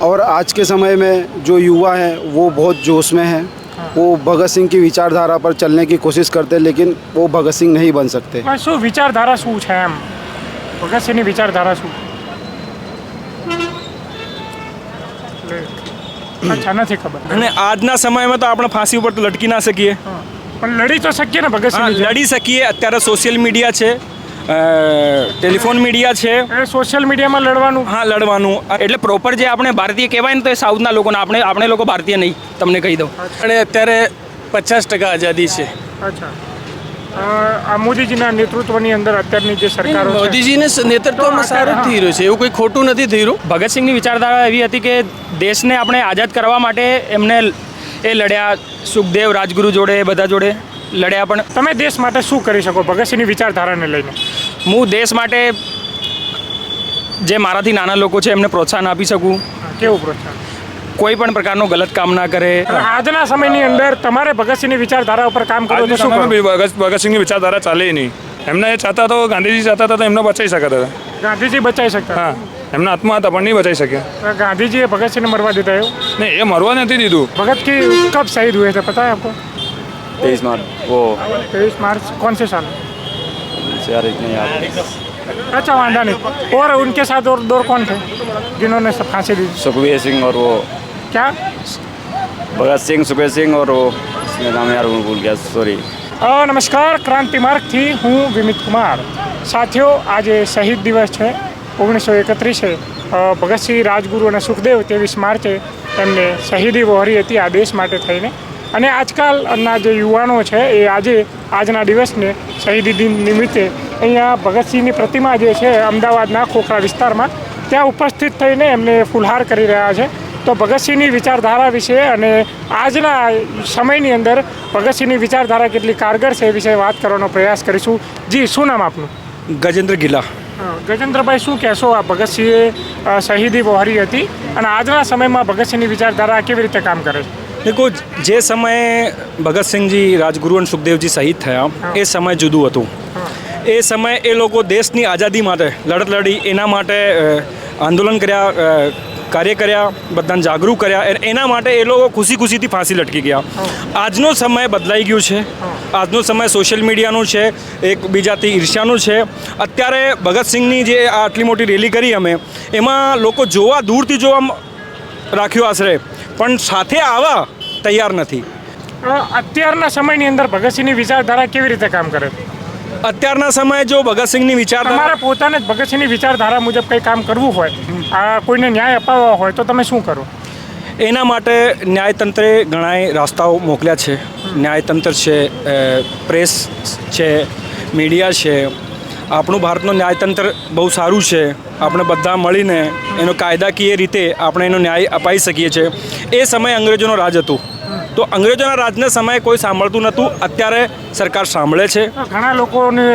और आज के समय में जो युवा हैं वो बहुत जोश में हैं वो भगत सिंह की विचारधारा पर चलने की कोशिश करते हैं लेकिन वो भगत सिंह नहीं बन सकते પણ શું વિચારધારા શું છે એમ ભગતસિંહની વિચારધારા શું એટલે અચ્છા નથી ખબર અને આજના સમયમાં તો આપણે ફાંસી ઉપર તો લટકી ના શકીએ પણ લડી તો શકીએ ને હા, ભગતસિંહ લડી શકીએ અત્યારે સોશિયલ મીડિયા છે અ, ટેલિફોન મીડિયા છે. એ સોશિયલ મીડિયામાં લડવાનું. હા લડવાનું. એટલે પ્રોપર જે આપણે ભારતીય કહેવાય ને તો એ સાઉથના લોકોને આપણે આપણે લોકો ભારતીય નહીં તમને કહી દઉં. અને અત્યારે પચાસ ટકા આઝાદી છે. અચ્છા. મોદીજીના નેતૃત્વની અંદર અત્યારની જે સરકારો મોદીજીને નેતૃત્વમાં સારું થઈ રહ્યું છે એવું કોઈ ખોટું નથી થઈ રહ્યું ભગતસિંહની વિચારધારા એવી હતી કે દેશને આપણે આઝાદ કરવા માટે એમને એ લડ્યા સુખદેવ રાજગુરુ જોડે બધા જોડે. લડ્યા પણ તમે દેશ માટે શું કરી શકો? ભગતસિંહની વિચારધારાને લઈને. હું દેશ માટે જે મારાથી નાના લોકો છે એમને પ્રોત્સાહન આપી શકું. કેવું પ્રોત્સાહન? કોઈ પણ પ્રકારનો ગલત કામ ના કરે. આજના સમયની અંદર તમારે ભગતસિંહની વિચારધારા ઉપર કામ કરો તો શું ભગતસિંહની વિચારધારા ચાલે નહીં. એમને એ ચાહતા તો ગાંધીજી ચાહતા હતા તો એમને બચાવી શકતા હતા. ગાંધીજી બચાવી શકતા હા એમના આત્મા હતા પણ નહીં બચાવી શકે. ગાંધીજીએ ભગતસિંહને મરવા દીધા એવું? નહીં એ મરવા નથી દીધું. ભગત કી કબ શહીદ હુએ છે પતા હે આપકો? तेईस मार्च वो तेईस मार्च कौन से साल यार इतने याद अच्छा वांडा नहीं और उनके साथ और दो कौन थे जिन्होंने सब फांसी दी सुखबीर सिंह और वो क्या भगत सिंह सुखबीर सिंह और वो इसमें नाम यार मैं भूल गया सॉरी અ, નમસ્કાર ક્રાંતિ માર્ગથી હું વિમિત કુમાર સાથીઓ આજે શહીદ દિવસ છે ઓગણીસો એકત્રીસે અ, ભગતસિંહ રાજગુરુ અને સુખદેવ ત્રેવીસ માર્ચે એમને શહીદી વહોરી હતી આ દેશ માટે થઈને અને આજકાલના જે યુવાનો છે એ આજે આજના દિવસને શહીદી દિન નિમિત્તે અહીંયા ભગતસિંહની પ્રતિમા જે છે અમદાવાદના ખોખરા વિસ્તારમાં ત્યાં ઉપસ્થિત થઈને એમને ફુલહાર કરી રહ્યા છે. તો ભગતસિંહની વિચારધારા વિશે અને આજના સમયની અંદર ભગતસિંહની વિચારધારા કેટલી કારગર છે એ વિશે વાત કરવાનો પ્રયાસ કરીશું. જી શું નામ આપનું? ગજેન્દ્ર ગિલા. ગજેન્દ્રભાઈ શું કહેશો આ ભગતસિંહે શહીદી વહોરી હતી? અને આજના સમયમાં ભગતસિંહની વિચારધારા કેવી રીતે કામ કરે છે? દેખો જે સમયે ભગતસિંહજી રાજગુરુ અને સુખદેવજી શહીદ થયા એ સમય જુદું હતું એ સમયે એ લોકો દેશની આઝાદી માટે લડત લડી એના માટે આંદોલન કર્યા કાર્ય કર્યા બધાને જાગૃત કર્યા એના માટે એ લોકો ખુશી ખુશીથી ફાંસી લટકી ગયા આજનો સમય બદલાઈ ગયો છે આજનો સમય સોશિયલ મીડિયાનું છે એકબીજાથી ઈર્ષ્યાનું છે અત્યારે ભગતસિંહની જે આ આટલી મોટી રેલી કરી અમે એમાં લોકો જોવા દૂરથી જોવા રાખ્યો આશરે પણ સાથે આવા તૈયાર નથી. અત્યારના સમયની અંદર ભગતસિંહની વિચારધારા કેવી રીતે કામ કરે? અત્યારના સમયે જો ભગતસિંહની તમારે વિચારધારા પોતાને જ ભગતસિંહની વિચારધારા મુજબ કંઈ કામ કરવું હોય આ કોઈને ન્યાય અપાવવા હોય તો તમે શું કરો? એના માટે ન્યાયતંત્રે ઘણાય રસ્તાઓ મોકલ્યા છે. ન્યાયતંત્ર છે પ્રેસ છે મીડિયા છે આપણું ભારતનું ન્યાયતંત્ર બહુ સારું છે. આપણે બધા મળીને એનો કાયદાકીય રીતે આપણે એનો ન્યાય અપાઈ શકીએ છીએ. એ સમયે અંગ્રેજોનો રાજ હતું. તો અંગ્રેજોના રાજના સમયે કોઈ સાંભળતું નહોતું. અત્યારે સરકાર સાંભળે છે. ઘણા લોકોની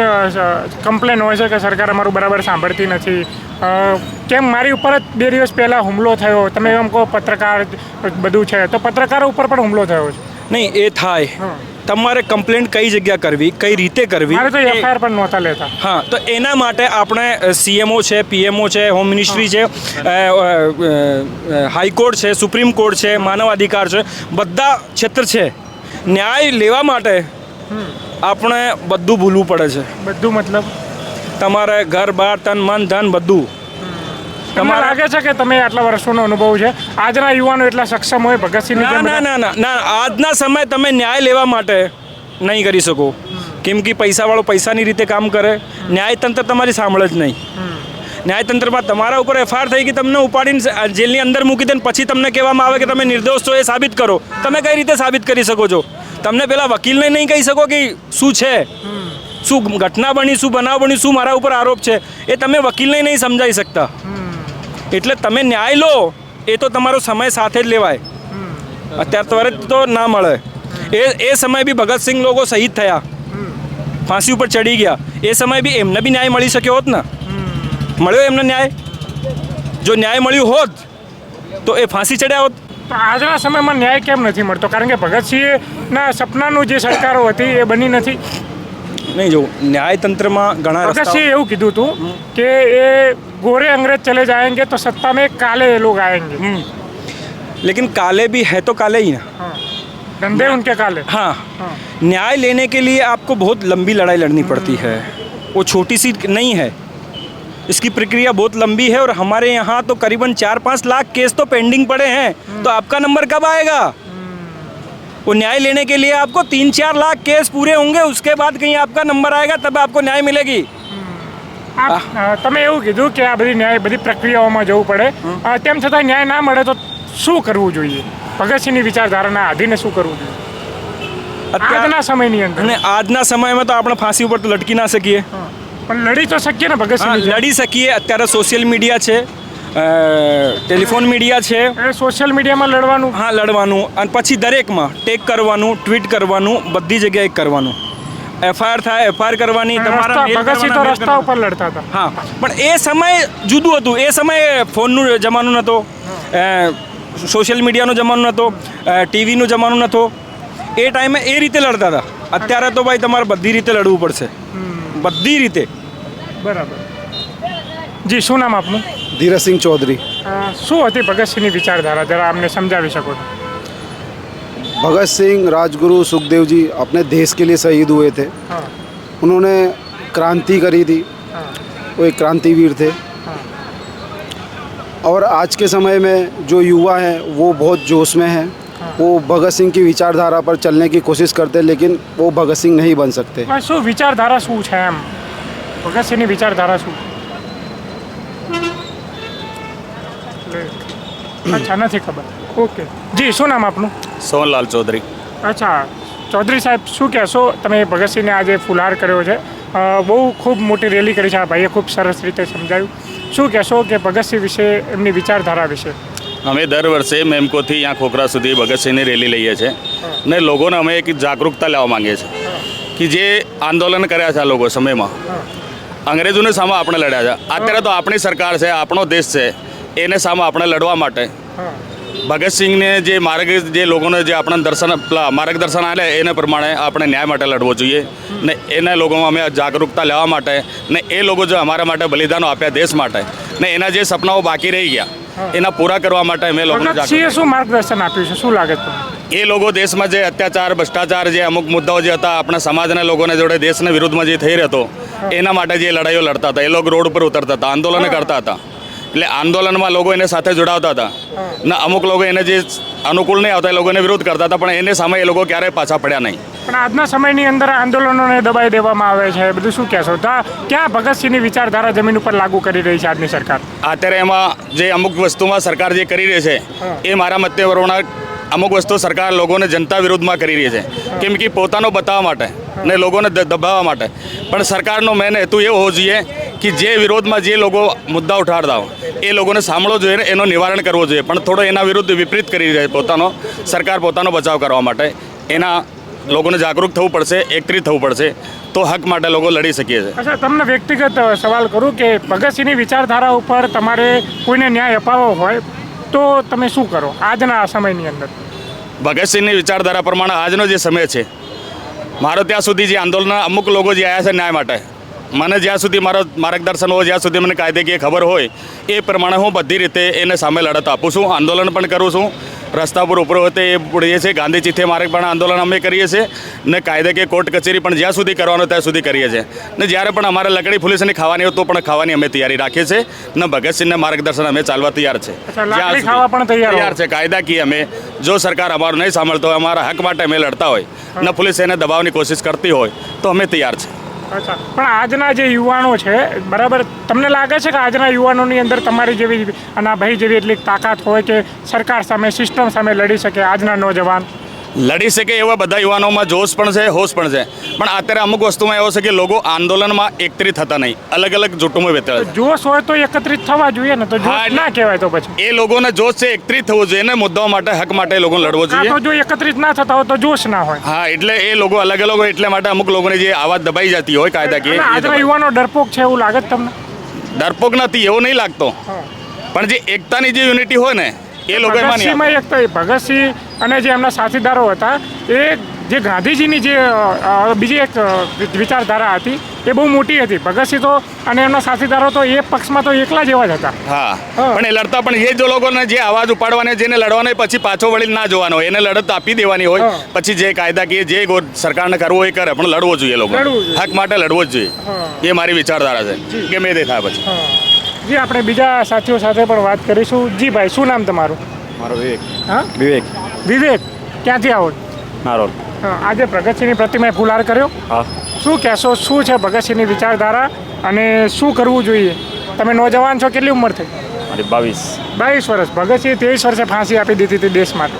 કમ્પ્લેન હોય છે કે સરકાર અમારું બરાબર સાંભળતી નથી. કેમ મારી ઉપર જ બે દિવસ પહેલાં હુમલો થયો? તમે એમ કહો પત્રકાર બધું છે. તો પત્રકારો ઉપર પણ હુમલો થયો છે. નહીં એ થાય. તમારે કમ્પ્લેન્ટ કઈ જગ્યા કરવી કઈ રીતે કરવી? મારે તો એફઆઈઆર પણ નહોતા લેતા. હા તો એના માટે આપણે સીએમઓ છે પીએમઓ છે હોમ મિનિસ્ટ્રી છે હાઈકોર્ટ છે સુપ્રીમ કોર્ટ છે માનવ અધિકાર છે બધા ક્ષેત્ર છે. ન્યાય લેવા માટે આપણે બધું ભૂલવું પડે છે. બધું મતલબ? તમારે ઘર બાર તન મન ધન બધું. તમને તમારા લાગે છે કે તમે આટલા વર્ષોનો અનુભવ છે? આજના યુવાનો એટલા સક્ષમ હોય ભગતસિંહ ના ના ના ના ના આજના સમય તમે ન્યાય લેવા માટે નહીં કરી શકો. કેમ કે પૈસાવાળો પૈસાની રીતે કામ કરે. ન્યાયતંત્ર તમારી સાંભળે જ નહીં. ન્યાયતંત્રમાં તમારા ઉપર એફઆઈઆર થઈ ગઈ તમને ઉપાડીને જેલની અંદર મૂકી દે પછી તમને કહેવામાં આવે કે તમે નિર્દોષ છો એ સાબિત કરો. તમે કઈ રીતે સાબિત કરી શકો છો? તમને પેલા વકીલને નહીં કહી શકો કે શું છે? શું ઘટના બની શું બનાવ બની શું મારા ઉપર આરોપ છે? એ તમે વકીલને નહીં સમજાવી શકતા. એટલે તમે ન્યાય લો એ તો તમારો સમય સાથે જ લેવાય. અત્યારે ત્વરિત તો ના મળે. એ એ સમય બી ભગતસિંહ લોકો શહીદ થયા. ફાંસી ઉપર ચડી ગયા. એ સમય બી એમને બી ન્યાય મળી શક્યો હોત ને. મળ્યો એમને ન્યાય? જો ન્યાય મળ્યું હોત તો એ ફાંસી ચડ્યા હોત. તો આજના સમયમાં ન્યાય કેમ નથી મળતો? કારણ કે ભગતસિંહના સપનાનું જે સરકારો હતી એ બની નથી. નહીં જો ન્યાયતંત્રમાં ઘણા ભગતસિંહ એવું કીધું હતું કે એ गोरे अंग्रेज़ चले जाएँगे तो सत्ता में काले लोग आएँगे। हम्म। लेकिन काले भी है तो काले ही ना। हाँ। उनके काले। हाँ, हाँ। न्याय लेने के लिए आपको बहुत लंबी लड़ाई लड़नी पड़ती हम्म। है। वो छोटी सी नहीं है। इसकी प्रक्रिया बहुत लंबी है और हमारे यहाँ तो करीबन चार पाँच लाख केस तो पेंडिंग पड़े हैं। हम्म। तो आपका नंबर कब आएगा? वो न्याय लेने के लिए आपको तीन चार लाख केस पूरे होंगे। उसके बाद कहीं आपका नंबर आएगा तब आपको न्याय मिलेगी। તમે એવું કીધું કે આ બધી ન્યાય બધી પ્રક્રિયાઓમાં જવું પડે. તેમ છતાં ન્યાય ના મળે તો શું કરવું જોઈએ? ભગતસિંહની વિચારધારાના આધીને શું કરવું જોઈએ? આજના સમયની અંદર. અને આજના સમયમાં તો આપણે ફાંસી ઉપર તો લટકી ના શકીએ. પણ લડી તો શકીએ ને ભગતસિંહ લડી શકીએ. અત્યારે સોશિયલ મીડિયા છે. ટેલિફોન મીડિયા છે. સોશિયલ મીડિયામાં લડવાનું. હા લડવાનું. અને પછી દરેકમાં ટેક કરવાનું ટ્વીટ કરવાનું બધી જગ્યાએ કરવાનું. એફઆઈઆર થાય એફઆઈઆર કરવાની તમારા રસ્તા ઉપર લડતા હતા. હા પણ એ સમય જુદું હતું. એ સમયે ફોનનું જમાનો નહોતો. સોશિયલ મીડિયાનો જમાનો નહોતો. ટીવીનો જમાનો નહોતો. એ ટાઈમે એ રીતે લડતા હતા. અત્યારે તો ભાઈ તમારે બધી રીતે લડવું પડશે. બધી રીતે. બરાબર. જી શું નામ આપનું? ધીરજસિંહ ચૌધરી. શું હતી ભગતસિંહની વિચારધારા? જરા અમને સમજાવી શકો છો भगत सिंह राजगुरु सुखदेव जी अपने देश के लिए शहीद हुए थे હા उन्होंने क्रांति करी थी હા वो एक क्रांतिवीर थे और आज के समय में जो युवा हैं वो बहुत जोश में हैं वो भगत सिंह की विचारधारा पर चलने की कोशिश करते हैं लेकिन वो भगत सिंह नहीं बन सकते પણ શું વિચારધારા શું છે એમ ભગતસિંહની વિચારધારા શું એટલે- અચ્છા નથી ખબર ઓકે. જી શું નામ આપનું? સોનલાલ ચૌધરી. અચ્છા ચૌધરી સાહેબ શું કહેશો? તમે ભગતસિંહને આજે ફુલહાર કર્યો છે. બહુ ખૂબ મોટી રેલી કરી છે. આ ભાઈએ ખૂબ સરસ રીતે સમજાવ્યું શું કહેશો કે ભગતસિંહ વિશે એમની વિચારધારા વિશે? અમે દર વર્ષે મેમકોથી અહીંયા ખોખરા સુધી ભગતસિંહની રેલી લઈએ છીએ. ને લોકોને અમે એક જાગૃતતા લેવા માંગીએ છીએ. કે જે આંદોલન કર્યા છે આ લોકો સમયમાં અંગ્રેજોને સામે આપણે લડ્યા છે. અત્યારે તો આપણી સરકાર છે આપણો દેશ છે. એને સામે આપણે લડવા માટે ભગતસિંહને જે માર્ગ જે લોકોને જે આપણને દર્શન માર્ગદર્શન આલે એને પ્રમાણે આપણે ન્યાય માટે લડવો જોઈએ. ને એના લોકોમાં અમે જાગરૂકતા લેવા માટે ને એ લોકો જે અમારા માટે બલિદાનો આપ્યા દેશ માટે ને એના જે સપનાઓ બાકી રહી ગયા એના પૂરા કરવા માટે અમે લોકો શું માર્ગદર્શન આપ્યું છે? શું લાગે છે એ લોકો દેશમાં જે અત્યાચાર ભ્રષ્ટાચાર જે અમુક મુદ્દાઓ જે હતા આપણા સમાજના લોકોને જોડે દેશના વિરુદ્ધમાં જે થઈ રહ્યો હતો એના માટે જે લડાઈઓ લડતા હતા એ લોકો રોડ ઉપર ઉતરતા હતા આંદોલન કરતા હતા. એટલે આંદોલનમાં લોકો એને સાથે જોડાવતા હતા. ને અમુક લોકો એને જે અનુકૂળ નહીં આવતા એ લોકોને વિરોધ કરતા હતા પણ એને સામે એ લોકો ક્યારેય પાછા પડ્યા નહીં. પણ આજના સમયની અંદર આંદોલનોને દબાઈ દેવામાં આવે છે બધું શું કહેશો? તો ક્યાં ભગતસિંહની વિચારધારા જમીન ઉપર લાગુ કરી રહી છે આજની સરકાર? અત્યારે એમાં જે અમુક વસ્તુમાં સરકાર જે કરી રહી છે એ મારા મતે વરોણા અમુક વસ્તુ સરકાર લોકોને જનતા વિરુદ્ધમાં કરી રહી છે. કેમ કે પોતાનો બતાવવા માટે ને લોકોને દબાવવા માટે. પણ સરકારનો મેન હેતુ એ હોવો જોઈએ કે જે વિરોધમાં જે લોકો મુદ્દા ઉઠાડતા હોય એ લોકોને સાંભળવો જોઈએ ને એનું નિવારણ કરવો જોઈએ. પણ થોડો એના વિરુદ્ધ વિપરીત કરી રહે પોતાનો સરકાર પોતાનો બચાવ કરવા માટે. એના લોકોને જાગૃત થવું પડશે એકત્રિત થવું પડશે તો હક માટે લોકો લડી શકીએ છે. અચ્છા તમને વ્યક્તિગત સવાલ કરું કે ભગતસિંહની વિચારધારા ઉપર તમારે કોઈને ન્યાય અપાવવો હોય તો તમે શું કરો આજના આ સમયની અંદર? ભગતસિંહની વિચારધારા પ્રમાણે આજનો જે સમય છે મારો ત્યાં સુધી જે આંદોલન અમુક લોકો જે આવ્યા છે ન્યાય માટે મને જ્યાં સુધી મારો માર્ગદર્શન હોય જ્યાં સુધી મને કાયદેકીય ખબર હોય એ પ્રમાણે હું બધી રીતે એને સામે લડત આપું છું. આંદોલન પણ કરું છું. રસ્તા પર ઉપર હોતે એ પડીએ છીએ ગાંધી ચિઠ્ઠે માર્ગ પણ આંદોલન અમે કરીએ છીએ ને કાયદેકીય કોર્ટ કચેરી પણ જ્યાં સુધી કરવાનું ત્યાં સુધી કરીએ છીએ. ને જ્યારે પણ અમારે લકડી પોલીસની ખાવાની હોય તો પણ ખાવાની અમે તૈયારી રાખીએ છીએ ને ભગતસિંહને માર્ગદર્શન અમે ચાલવા તૈયાર છે. તૈયાર છે કાયદાકીય અમે. જો સરકાર અમારું નહીં સાંભળતો હોય અમારા હક માટે અમે લડતા હોય ને પોલીસ એને દબાવવાની કોશિશ કરતી હોય તો અમે તૈયાર છે. અચ્છા. પણ આજના જે યુવાનો છે, બરાબર, તમને લાગે છે કે આજના યુવાનોની અંદર તમારી જેવી અને ભાઈ જેવી એટલી તાકાત હોય કે સરકાર સામે, સિસ્ટમ સામે લડી શકે આજના નોજવાન? લડી શકે એવા બધા યુવાનોમાં જોશ પણ છે હોશ પણ છે. પણ અત્યારે અમુક વસ્તુમાં એવો છે કે લોકો આંદોલનમાં એકત્રિત થતા નહીં. અલગ અલગ જૂટોમાં વેતળ જોશ હોય તો એકત્રિત થવા જોઈએ ને તો ના કહેવાય તો પછી. એ લોકોને જોશ છે એકત્રિત થવું જોઈએ ને મુદ્દાઓ માટે હક માટે એ લોકોને લડવો જોઈએ. તો જો એકત્રિત ના થતા હોય તો જોશ ના હોય. હા એટલે એ લોકો અલગ અલગ હોય એટલે માટે અમુક લોકોની જે આવાજ દબાઈ જતી હોય કાયદા કાયદાકીય યુવાનો ડરપોક છે એવું લાગે તમને? ડરપોક નથી એવો નહીં લાગતો. પણ જે એકતાની જે યુનિટી હોય ને એ લોકો ભગતસિંહમાં એક તો ભગતસિંહ અને જે એમના સાથીદારો હતા એ જે ગાંધીજીની જે બીજી એક વિચારધારા હતી એ બહુ મોટી હતી. ભગતસિંહ તો અને એમના સાથીદારો તો એ પક્ષમાં તો એકલા જેવા જ હતા. હા. પણ એ લડતા પણ એ જ લોકોને જે અવાજ ઉપાડવાને જેને લડવાનો હોય પછી પાછો વળી ના જોવાનો એને લડત આપી દેવાની હોય પછી જે કાયદા કે જે સરકારને કરવો એ કરે. પણ લડવો જોઈએ લોકો હક માટે લડવો જ. જોઈએ. એ મારી વિચારધારા છે. ગમે તે થાય પછી. જી આપણે બીજા સાથીઓ સાથે પણ વાત કરીશું. જી ભાઈ શું નામ તમારું? મારો વિવેક. હા? વિવેક. વિવેક ક્યાંથી આવો? નારોલ. હા, આજે ભગતસિંહની પ્રતિમાએ ફુલાર કર્યો. હા. શું કહેશો શું છે ભગતસિંહની વિચારધારા અને શું કરવું જોઈએ? તમે નોજવાન છો કેટલી ઉંમર થઈ? મારી બાવીસ. બાવીસ વર્ષ. ભગતસિંહ ત્રેવીસ વર્ષે ફાંસી આપી દીધી હતી દેશ માટે.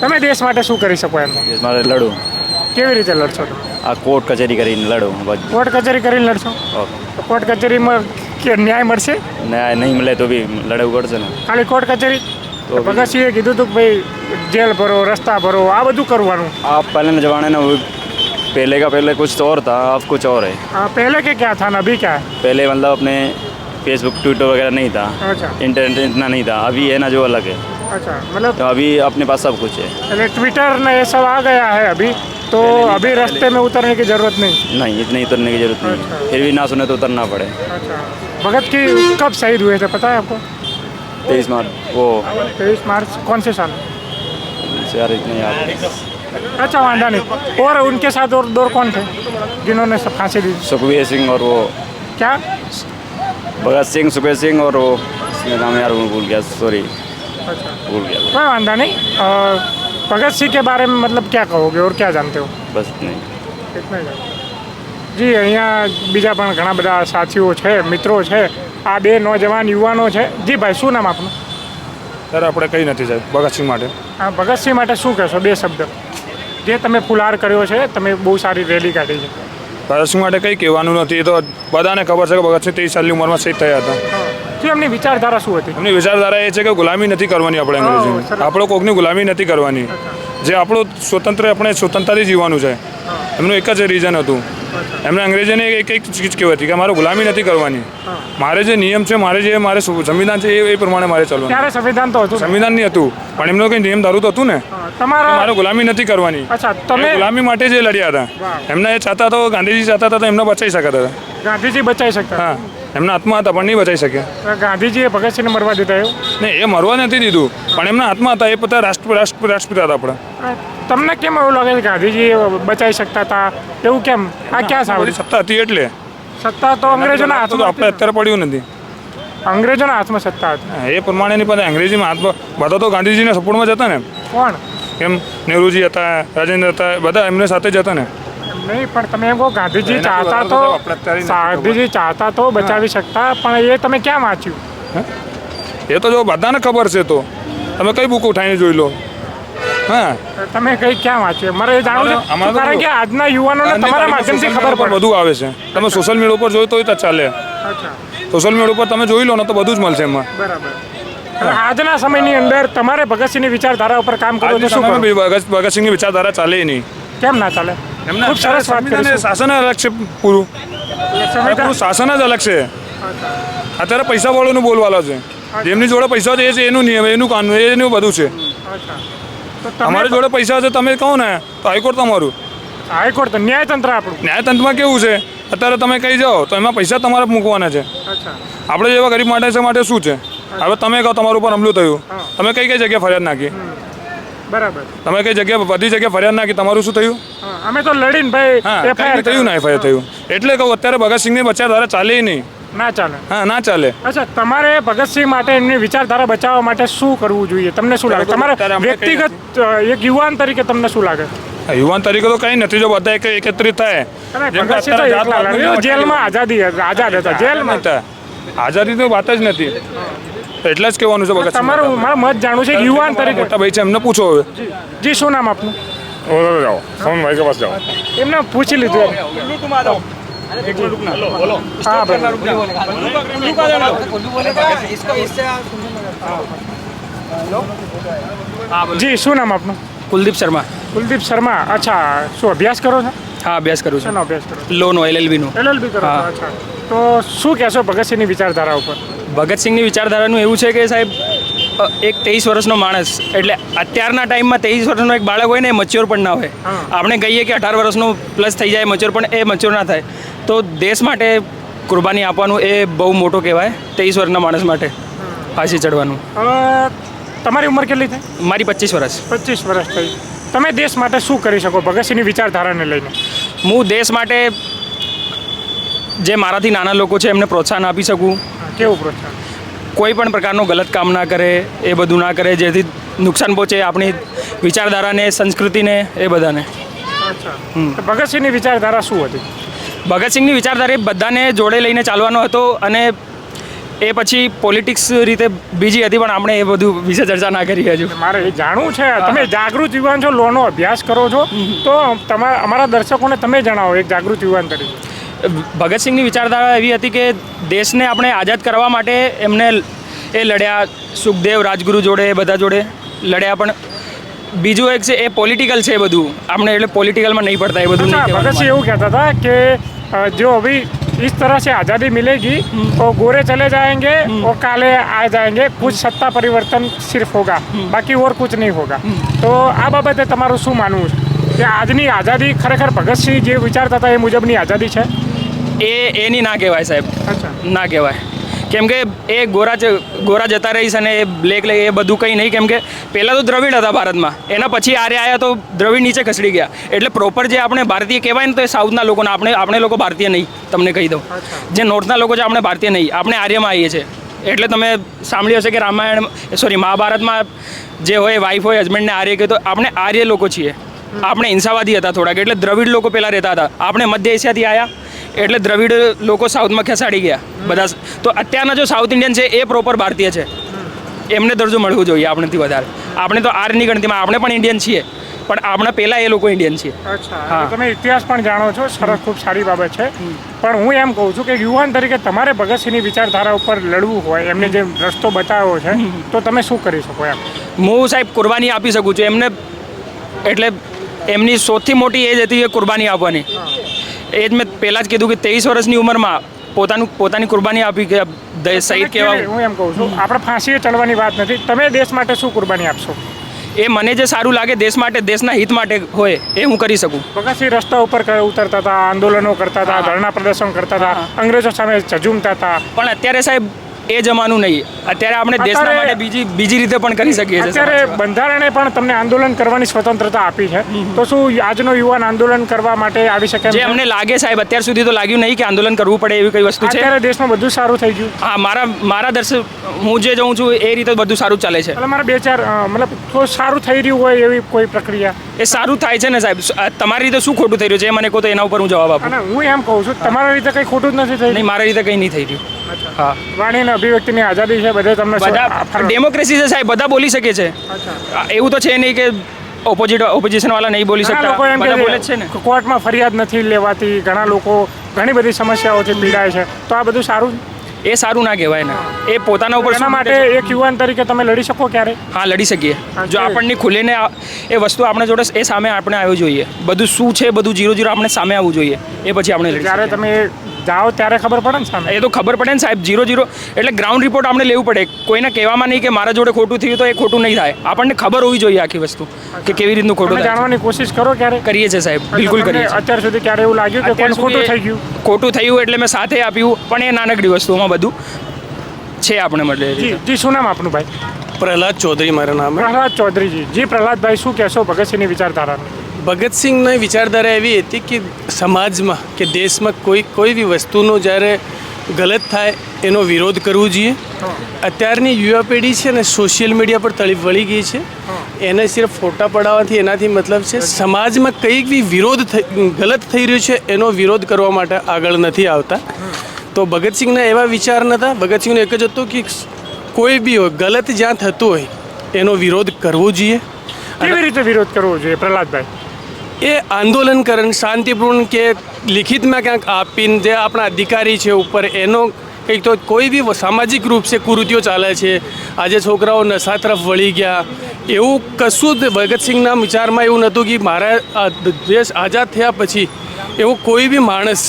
તમે દેશ માટે શું કરી શકો એમ? દેશ મારે લડું. કેવી રીતે લડશો આ કોર્ટ કચેરી કરીને લડું. કોર્ટ કચેરી કરીને લડશો. કોર્ટ કચેરીમાં કે ન્યાય મળશે ને આ નહીં મળે તો બી લડવું પડશે ને ખાલી કોર્ટ કચેરી તો બી- ભગતસિંહે કીધું હતું કે ભાઈ જેલ ભરો રસ્તા ભરો આ બધું કરવાનું आप पहले जमाने में वो पहले का पहले कुछ तो और था अब कुछ और है આ પહેલે કે क्या था ना अभी क्या है पहले मतलब अपने फेसबुक ट्विटर वगैरह नहीं था अच्छा इंटरनेट इतना नहीं था अभी है ना जो अलग है अच्छा मतलब तो अभी अपने पास सब कुछ है पहले ट्विटर ने ये सब आ गया है अभी तो अभी रास्ते में उतरने की जरूरत नहीं नहीं इतनी उतरने की जरूरत नहीं अच्छा। है फिर भी ना सुने तो उतरना पड़े अच्छा भगत की कब शहीद हुए थे पता है आपको? तेईस मार्च वो। तेईस मार्च कौन से साल? यार इतने याद अच्छा वांडा नहीं। और उनके साथ और दो कौन थे जिन्होंने सब फांसी दी? सुखबीर सिंह और वो। क्या? भगत सिंह सुखबीर सिंह और वो। नाम यार भूल गया सॉरी अच्छा। भूल गया। कोई वांदा नहीं। भगत सिंह के बारे में मतलब क्या कहोगे और क्या जानते हो? बस नहीं इतना જી અહીંયા બીજા પણ ઘણા બધા સાથીઓ છે મિત્રો છે. આ બે નોજવાન યુવાનો છે. જી ભાઈ શું નામ આપનું? સર આપણે કંઈ નથી સાહેબ. ભગતસિંહ માટે. હા ભગતસિંહ માટે શું કહેશો? બે શબ્દ. જે તમે ફુલાર કર્યો છે તમે બહુ સારી રેલી કાઢી છે. ભગતસિંહ માટે કંઈ કહેવાનું નથી. એ તો બધાને ખબર છે કે ભગતસિંહ ત્રીસ સાલની ઉંમરમાં શહીદ થયા હતા. શું એમની વિચારધારા શું હતી? એમની વિચારધારા એ છે કે ગુલામી નથી કરવાની આપણે અંગ્રેજી. આપણો આપણે કોકની ગુલામી નથી કરવાની. જે આપણું સ્વતંત્ર આપણે સ્વતંત્રતાથી જીવવાનું છે. એમનું એક જ રીઝન હતું. એમને અંગ્રેજોને એક એક ચીજ કહેવાય. હતી કે મારે ગુલામી નથી કરવાની. મારે જે નિયમ છે મારે જે મારે સંવિધાન છે એ પ્રમાણે મારે ચાલવાનું. ત્યારે સંવિધાન તો હતું? સંવિધાન નહીં હતું પણ એમનો કંઈ નિયમ ધારું તો હતું ને. તમારા મારે ગુલામી નથી કરવાની. અચ્છા તમે ગુલામી માટે જ લડ્યા હતા. એમને એ ચાહતા તો ગાંધીજી ચાહતા હતા તો એમને બચાવી શકતા હતા. ગાંધીજી બચાવી શકતા હા એમના આત્મા હતા પણ નહીં બચાવી શક્યા. ગાંધીજીએ ભગતસિંહને મરવા દીધા એવું? ને એ મરવા નથી દીધું પણ એમના આત્મા હતા એ પોતા રાષ્ટ્ર રાષ્ટ્ર રાષ્ટ્રપિતા હતા આપણા. તમને કેમ એવું લાગે છે કે ગાંધીજી બચાવી શકતા હતા? એવું કેમ? આ ક્યાં સાંભળ્યું સત્તા હતી એટલે. સત્તા તો અંગ્રેજોના હાથમાં આપણે અત્યારે પડ્યું નથી. અંગ્રેજોના હાથમાં સત્તા હતી. એ પ્રમાણેની પણ અંગ્રેજીમાં હાથમાં બધા તો ગાંધીજીના સપોર્ટમાં જતા ને. કોણ? એમ નેહરુજી હતા રાજેન્દ્ર હતા બધા એમને સાથે જ હતા ને. નહીં પણ તમે એમ કહો ગાંધીજી ચાહતા તો. ગાંધીજી ચાહતા તો બચાવી શકતા પણ એ તમે ક્યાં વાંચ્યું? એ તો જો બધાને ખબર છે તો. તમે કઈ બુક ઉઠાવીને જોઈ લો? હા. તમે કઈ ક્યાં વાંચ્યું મારે એ જાણવું છે. અમારે કારણ કે આજના યુવાનોને તમારા માધ્યમથી ખબર પર પડે. બધું આવે છે. તમે સોશિયલ મીડિયા ઉપર જોઈ તો તો ચાલે. સોશિયલ મીડિયા ઉપર તમે જોઈ લો ને તો બધું જ મળશે એમાં. બરાબર. આજના સમયની અંદર તમારે ભગતસિંહની વિચારધારા ઉપર કામ કરવું તો શું ભગતસિંહની વિચારધારા ચાલે નહીં. કેમ ના ચાલે? એમના ખૂબ સરસ વાત કરી શાસન જ અલગ છે પૂરું. પૂરું શાસન જ અલગ છે. અત્યારે પૈસા વાળોનું બોલવાલો છે. જેમની જોડે પૈસા છે એનું નિયમ એનું કાનૂન એનું બધું છે. અમારી જોડે પૈસા છે તમે કહો ને તો હાઈકોર્ટ તમારું. હાઈકોર્ટ તો ન્યાયતંત્ર આપણું. ન્યાયતંત્રમાં કેવું છે? અત્યારે તમે કહી જાઓ તો એમાં પૈસા તમારે મૂકવાના છે. આપણે જેવા ગરીબ માટે છે માટે શું છે? હવે તમે કહો તમારું ઉપર હમલું થયું. તમે કઈ કઈ જગ્યાએ ફરિયાદ નાખી? બરાબર. તમે કઈ જગ્યાએ બધી જગ્યાએ ફરિયાદ નાખી તમારું શું થયું? અમે તો લડીને ભાઈ થયું ના એફઆઈઆર થયું. એટલે કહું અત્યારે ભગતસિંહની દ્વારા ચાલે નહીં. ના ચાલે. હા ના ચાલે. અચ્છા તમારે ભગતસિંહ માટે એમની વિચારધારા બચાવવા માટે શું કરવું જોઈએ? તમને શું લાગે? તમારે વ્યક્તિગત એક યુવાન તરીકે તમને શું લાગે? યુવાન તરીકે તો કંઈ નથી જો બધા એક એકત્રિત થાય. જેલમાં આઝાદી આઝાદ હતા જેલમાં. હતા. આઝાદી તો વાત જ નથી. એટલે જ કહેવાનું છે ભગત તમારું મારા મત જાણવું છે કે યુવાન તરીકે. મોટા ભાઈ છે એમને પૂછો હવે. જી શું નામ આપનું? જાઓ સોનભાઈ કે પાસ જાઓ. એમને પૂછી લીધું જી શું નામ આપનું? કુલદીપ શર્મા. કુલદીપ શર્મા. અચ્છા શું અભ્યાસ કરો છો? હા અભ્યાસ કરું છું. અભ્યાસ કરો લોનો એલએલબીનો એલએલબી કરો અચ્છા. તો શું કહેશો ભગતસિંહની વિચારધારા ઉપર? ભગતસિંહની વિચારધારાનું એવું છે કે સાહેબ એક તેવીસ વર્ષનો માણસ એટલે અત્યારના ટાઈમમાં તેવીસ વર્ષનો એક બાળક હોય ને એ મચ્યોર પણ ના હોય. આપણે કહીએ કે અઢાર વર્ષનો પ્લસ થઈ જાય મચ્યોર પણ એ મચ્યોર ના થાય. તો દેશ માટે કુરબાની આપવાનું એ બહુ મોટો કહેવાય તેવીસ વર્ષના માણસ માટે ફાંસી ચડવાનું તમારી ઉંમર કેટલી થઈ? મારી પચીસ વર્ષ. પચીસ વર્ષ થઈ. તમે દેશ માટે શું કરી શકો ભગતસિંહની વિચારધારાને લઈને? હું દેશ માટે જે મારાથી નાના લોકો છે એમને પ્રોત્સાહન આપી શકું. કેવું પ્રોત્સાહન? કોઈ પણ પ્રકારનું ગલત કામ ના કરે એ બધું ના કરે જેથી નુકસાન પહોંચે આપણી વિચારધારાને સંસ્કૃતિને એ બધાને. ભગતસિંહની વિચારધારા શું હતી? ભગતસિંહની વિચારધારા એ બધાને જોડે લઈને ચાલવાનો હતો અને એ પછી પોલિટિક્સ રીતે બીજી હતી પણ આપણે એ બધું વિશે ચર્ચા ના કરી હજુ. મારે એ જાણવું છે. તમે જાગૃત યુવાન છો લોનો અભ્યાસ કરો છો તો તમારા અમારા દર્શકોને તમે જણાવો એક જાગૃત યુવાન તરીકે. ભગતસિંહની વિચારધારા એવી હતી કે દેશને આપણે આઝાદ કરવા માટે એમને એ લડ્યા સુખદેવ રાજગુરુ જોડે એ બધા જોડે લડ્યા પણ બીજું એક છે એ પોલિટિકલ છે એ બધું આપણે એટલે પોલિટિકલમાં નહીં પડતા એ બધું નહીં अच्छा કહેવાનું भगत सिंह એવું કહેતા હતા કે अ, जो अभी इस तरह से आज़ादी मिलेगी और गोरे चले जाएंगे और काले आ जाएंगे कुछ सत्ता परिवर्तन सिर्फ होगा बाकी और कुछ नहीं होगा તો આ બાબતે તમારું શું માનવું છે કે આજની આઝાદી ખરેખર ભગતસિંહ જે વિચારતા હતા એ મુજબની આઝાદી છે એ એની ના કહેવાય સાહેબ અચ્છા ના કહેવાય કેમ કે એ ગોરા જ- ગોરા જતા રહીશ અને એ બ્લેક લે એ બધું કંઈ નહીં. કેમ કે પહેલાં તો દ્રવિડ હતા ભારતમાં. એના પછી આર્ય આવ્યા તો દ્રવિડ નીચે ખસડી ગયા. એટલે પ્રોપર જે આપણે ભારતીય કહેવાય ને તો એ સાઉથના લોકોને આપણે આપણે લોકો ભારતીય નહીં તમને કહી દઉં. જે નોર્થના લોકો છે આપણે ભારતીય નહીં. આપણે આર્યમાં આવીએ છીએ. એટલે તમે સાંભળ્યું હશે કે રામાયણ સોરી મહાભારતમાં જે હોય વાઈફ હોય હસબન્ડને આર્ય કહે તો આપણે આર્ય લોકો છીએ. આપણે હિંસાવાદી હતા થોડાક. એટલે દ્રવિડ લોકો પહેલાં રહેતા હતા. આપણે મધ્ય એશિયાથી આવ્યા એટલે દ્રવિડ લોકો સાઉથમાં ખેસાડી ગયા. બધા તો અત્યારના જો સાઉથ ઇન્ડિયન છે એ પ્રોપર ભારતીય છે. એમને દરજ્જો મળવું જોઈએ આપણેથી વધારે. આપણે તો આરની ગણતીમાં આપણે પણ ઇન્ડિયન છીએ પણ આપણે પહેલાં એ લોકો ઇન્ડિયન છીએ. અચ્છા. તમે ઇતિહાસ પણ જાણો છો સરસ ખૂબ સારી બાબત છે. પણ હું એમ કહું છું કે યુવાન તરીકે તમારે ભગતસિંહની વિચારધારા ઉપર લડવું હોય એમને જે રસ્તો બતાવ્યો છે તો તમે શું કરી શકો એમ? હું સાહેબ કુરબાની આપી શકું છું. એમને એટલે એમની સૌથી મોટી એજ હતી એ કુરબાની આપવાની. એ જ મેં પહેલાં જ કીધું કે ત્રેવીસ વર્ષની ઉંમરમાં પોતાનું પોતાની કુરબાની આપી કે શહીદ તમે કહેવા હું એમ કહું છું આપણે ફાંસીએ ચડવાની વાત નથી. તમે દેશ માટે શું કુરબાની આપશો? એ મને જે સારું લાગે દેશ માટે દેશના હિત માટે હોય એ હું કરી શકું. ભગતસિંહ રસ્તા ઉપર ઉતરતા હતા આંદોલનો કરતા હતા ધરણા પ્રદર્શન કરતા હતા અંગ્રેજો સામે ઝઝૂમતા હતા. પણ અત્યારે સાહેબ એ જમાનું નહીં. અત્યારે આપણે દેશના માટે બીજી બીજી રીતે પણ કરી શકીએ છીએ અત્યારે બંધારણે પણ તમને આંદોલન કરવાની સ્વતંત્રતા આપી છે. તો શું આજનો યુવાન આંદોલન કરવા માટે આવી શકે જે અમને લાગે સાહેબ અત્યાર સુધી તો લાગ્યું નહીં કે આંદોલન કરવું પડે એવી કઈ વસ્તુ છે. અત્યારે દેશમાં બધું સારું થઈ ગયું. હા મારા મારા દર્શન હું જે જોઉં છું એ રીતે બધું સારું ચાલે છે. એટલે મારે બે ચાર મતલબ થોડું સારું થઈ રહ્યું હોય એવી કોઈ પ્રક્રિયા? એ સારું થાય છે ને સાહેબ. તમારી રીતે શું ખોટું થઈ રહ્યું છે? એ મને કહો તો એના ઉપર હું જવાબ આપું. હું એમ કહું છું તમારા રીતે કંઈ ખોટું જ નથી થઈ નહીં મારા રીતે કંઈ નહીં થઈ રહ્યું. હા. વાણી અભિવ્યક્તિની આઝાદી છે બધે તમને બધા ડેમોક્રેસી છે સાહેબ બધા બોલી શકે છે. એવું તો છે નહીં કે ઓપોઝિટ ઓપોઝિશન વાળા નહીં બોલી શકતા. લોકો એમ બધા બોલે છે ને. કોર્ટમાં ફરિયાદ નથી લેવાતી ઘણા લોકો ઘણી બધી સમસ્યાઓથી પીડાય છે. તો આ બધું સારું? એ સારું ના કહેવાય ને. એ પોતાના ઉપર શા માટે એક યુવાન તરીકે તમે લડી શકો ક્યારે? હા લડી શકીએ. જો આપણને ખુલીને એ વસ્તુ આપણે જોડે એ સામે આપણે આવવું જોઈએ. બધું શું છે બધું જીરો જીરો આપણે સામે આવવું જોઈએ. એ પછી આપણે જ્યારે તમે જાઓ ત્યારે ખબર પડે ને સામે? એ તો ખબર પડે ને સાહેબ જીરો જીરો એટલે ગ્રાઉન્ડ રિપોર્ટ આપણે લેવું પડે. કોઈને કહેવામાં નહીં કે મારા જોડે ખોટું થયું તો એ ખોટું નહીં થાય. આપણને ખબર હોવી જોઈએ આખી વસ્તુ કે કેવી રીતનું ખોટું. જાણવાની કોશિશ કરો ક્યારે કરીએ છીએ સાહેબ બિલકુલ કરીએ અત્યાર સુધી ક્યારે એવું લાગ્યું કે ખોટું થઈ ગયું? ખોટું થયું એટલે મેં સાથે આપ્યું પણ એ નાનકડી વસ્તુઓમાં બધું છે આપણે મળે જી શું નામ આપનું ભાઈ? પ્રહલાદ ચૌધરી મારું નામ. પ્રહલાદ ચૌધરીજી. જી પ્રહલાદભાઈ શું કહેશો ભગતસિંહની વિચારધારાનું? ભગતસિંહની વિચારધારા એવી હતી કે સમાજમાં કે દેશમાં કોઈ કોઈ બી વસ્તુનો જ્યારે ગલત થાય એનો વિરોધ કરવો જોઈએ. અત્યારની યુવા પેઢી છે ને સોશિયલ મીડિયા પર તળી વળી ગઈ છે. એને સિર્ફ ફોટા પડાવવાથી એનાથી મતલબ છે સમાજમાં કંઈક બી વિરોધ ગલત થઈ રહ્યું છે એનો વિરોધ કરવા માટે આગળ નથી આવતા. તો ભગતસિંહના એવા વિચાર નહોતા ભગતસિંહનો એક જ હતું કે કોઈ બી હોય, ગલત જ્યાં થતું હોય એનો વિરોધ કરવો જોઈએ. કેવી રીતે વિરોધ કરવો જોઈએ, પ્રહલાદભાઈ? એ આંદોલન કરણ શાંતિપૂર્ણ કે લિખિતમાં ક્યાંક આપીને જે આપણા અધિકારી છે ઉપર એનો કંઈક તો કોઈ બી સામાજિક રૂપ છે, કુરીતિઓ ચાલે છે. આજે છોકરાઓ નશા તરફ વળી ગયા. એવું કશું જ ભગતસિંહના વિચારમાં એવું નહોતું કે મારા દેશ આઝાદ થયા પછી એવો કોઈ બી માણસ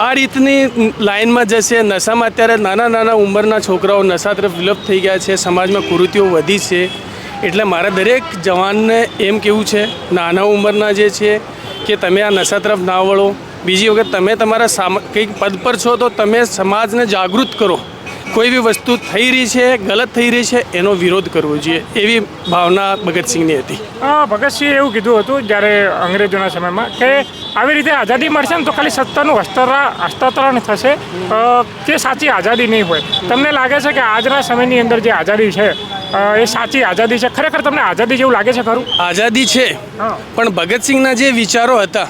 આ રીતની લાઇનમાં જશે. નશામાં અત્યારે નાના નાના ઉંમરના છોકરાઓ નશા તરફ વિલુપ્ત થઈ ગયા છે. સમાજમાં કુરીતિઓ વધી છે. એટલે મારા દરેક જવાનને એમ કેવું છે, નાના ઉંમરના જે છે, કે તમે આ નશા તરફ ના વળો. બીજી વખત તમે તમારા સામ, કંઈક પદ પર છો તો તમે સમાજને જાગૃત કરો. કોઈ બી વસ્તુ થઈ રહી છે ગલત થઈ રહી છે એનો વિરોધ કરવો જોઈએ. એવી ભાવના ભગતસિંહની હતી. હા ભગતસિંહે એવું કીધું હતું જ્યારે અંગ્રેજોના સમયમાં કે આવી રીતે આઝાદી મળશે ને તો ખાલી સત્તાનું હસ્તાંતરણ થશે. તે સાચી આઝાદી નહીં હોય. તમને લાગે છે કે આજના સમયની અંદર જે આઝાદી છે એ સાચી આઝાદી છે? ખરેખર તમને આઝાદી જેવું લાગે છે ખરું? આઝાદી છે પણ ભગતસિંહના જે વિચારો હતા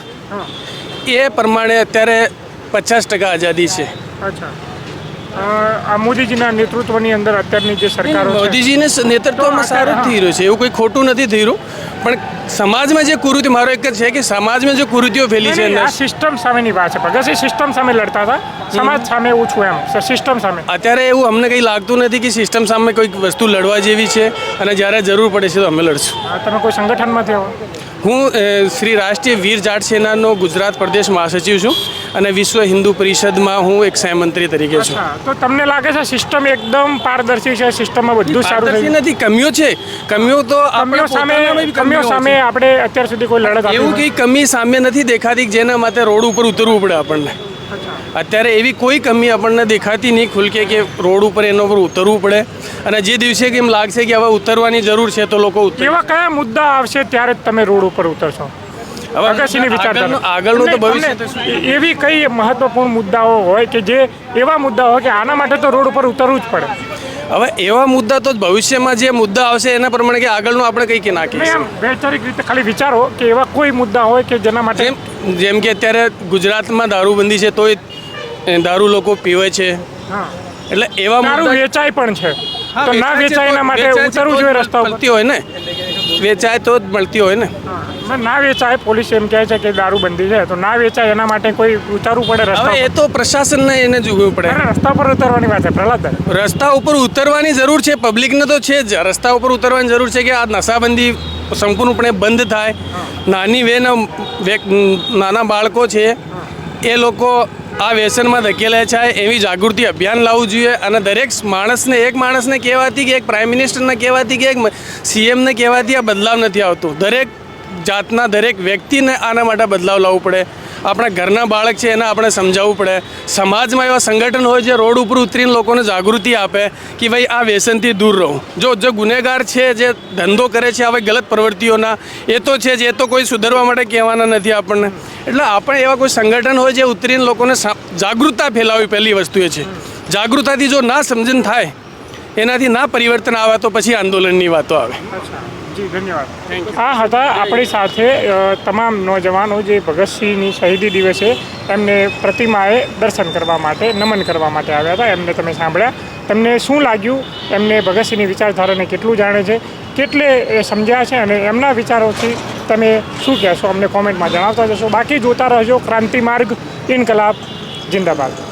એ પ્રમાણે અત્યારે પચાસ ટકા આઝાદી છે. અચ્છા. આ મોદીજીના નેતૃત્વની અંદર અત્યારની જે સરકારો મોદીજીને નેતૃત્વમાં સારું થઈ રહ્યું છે એવું કોઈ ખોટું નથી થઈ રહ્યું પણ સમાજમાં જે કુરીતિ મારો એક જ છે કે સમાજમાં જે કુરીતિઓ ફેલી છે આ સિસ્ટમ સામેની વાત છે. ભગતસિંહ સિસ્ટમ સામે લડતા હતા. સમાજ સામે ઓછું એમ. સિસ્ટમ સામે. અત્યારે એવું અમને કંઈ લાગતું નથી કે સિસ્ટમ સામે કોઈક વસ્તુ લડવા જેવી છે અને જ્યારે જરૂર પડે છે તો અમે લડશું. આ તમે કોઈ સંગઠનમાંથી આવો? હું શ્રી રાષ્ટ્રીય વીર જાટ સેનાનો ગુજરાત પ્રદેશ મહાસચિવ છું અને વિશ્વ હિન્દુ પરિષદમાં હું એક સહમંત્રી તરીકે છું. તો તમને લાગે છે સિસ્ટમ એકદમ પારદર્શી છે? સિસ્ટમમાં બધું સારું નથી કમીઓ છે. કમીઓ તો કમીઓ સામે કમીઓ સામે આપણે અત્યાર સુધી કોઈ લડત એવું કંઈ કમી સામે નથી દેખાતી જેના માટે રોડ ઉપર ઉતરવું પડે આપણને. અત્યારે એવી કોઈ કમી આપણને દેખાતી નહીં ખુલકે કે રોડ ઉપર એના ઉપર ઉતરવું પડે. અને જે દિવસે કે એમ લાગશે કે હવે ઉતરવાની જરૂર છે તો લોકો ઉતરે. એવા કયા મુદ્દા આવશે ત્યારે જ તમે રોડ ઉપર ઉતરશો. આગળનું- તો ભવિષ્ય એવી કઈ મહત્વપૂર્ણ મુદ્દાઓ હોય કે જે એવા મુદ્દા હોય કે આના માટે તો રોડ ઉપર ઉતરવું જ પડે? હવે એવા મુદ્દા તો ભવિષ્યમાં જે મુદ્દા આવશે એના પ્રમાણે કે આગળનું આપણે કંઈ કે નાખીએ વૈચારિક રીતે ખાલી વિચારો કે એવા કોઈ મુદ્દા હોય કે જેના માટે જેમ કે અત્યારે ગુજરાતમાં દારૂબંધી છે તોય એ દારૂ લોકો પીવે છે. એટલે એવા દારૂ વેચાય પણ છે. તો ના વેચાય એના માટે ઉતરવું જોઈએ રસ્તા મળતી હોય ને. વેચાય તો જ મળતી હોય ને. ના, વેચાય પોલીસ એમ કહે છે કે દારૂ બંધી છે. તો ના વેચાય એના માટે કોઈ ઉતારવું પડે રસ્તા એ તો પ્રશાસનને એને જોવું પડે. રસ્તા પર ઉતરવાની વાત છે. પ્રહલાદ રસ્તા ઉપર ઉતરવાની જરૂર છે. પબ્લિકને તો છે જ. રસ્તા ઉપર ઉતરવાની જરૂર છે કે આ નશાબંધી સંપૂર્ણપણે બંધ થાય. નાની વેન નાના બાળકો છે. એ લોકો આ વ્યસનમાં ધકેલાય છે, એવી જાગૃતિ અભિયાન લાવવું જોઈએ અને દરેક માણસને, એક માણસને કહેવાથી કે એક પ્રાઇમ મિનિસ્ટરને કહેવાથી કે એક સીએમને કહેવાથી આ બદલાવ નથી આવતો. દરેક જાતના દરેક વ્યક્તિને આના માટે બદલાવ લાવવું પડે. આપણા ઘરના બાળક છે એને આપણે સમજાવવું પડે. સમાજમાં એવા સંગઠન હોય જે રોડ ઉપર ઉતરીને લોકોને જાગૃતિ આપે કે ભાઈ આ વ્યસનથી દૂર રહો. જો જે ગુનેગાર છે જે ધંધો કરે છે હવે ગલત પ્રવૃત્તિઓના, એ તો છે જ, એ તો કોઈ સુધરવા માટે કહેવાના નથી આપણને. એટલે આપણે એવા કોઈ સંગઠન હોય જે ઉતરીને લોકોને જાગૃતતા ફેલાવી પહેલી વસ્તુ એ છે. જાગૃતતાથી જો ના સમજણ થાય, એનાથી ના પરિવર્તન આવે, તો પછી આંદોલનની વાતો આવે. જી ધન્યવાદ. આ હતા આપણી સાથે તમામ નોજવાનો જે ભગતસિંહની શહીદી દિવસે એમને પ્રતિમાએ દર્શન કરવા માટે નમન કરવા માટે આવ્યા હતા. એમને તમે સાંભળ્યા. તમને શું લાગ્યું? એમને ભગતસિંહની વિચારધારાને કેટલું જાણે છે? કેટલે એ સમજ્યા છે? અને એમના વિચારોથી તમે શું કહેશો? અમને કોમેન્ટમાં જણાવતા જશો. બાકી જોતા રહેજો ક્રાંતિ માર્ગ ઇનકલાબ જિંદાબાદ.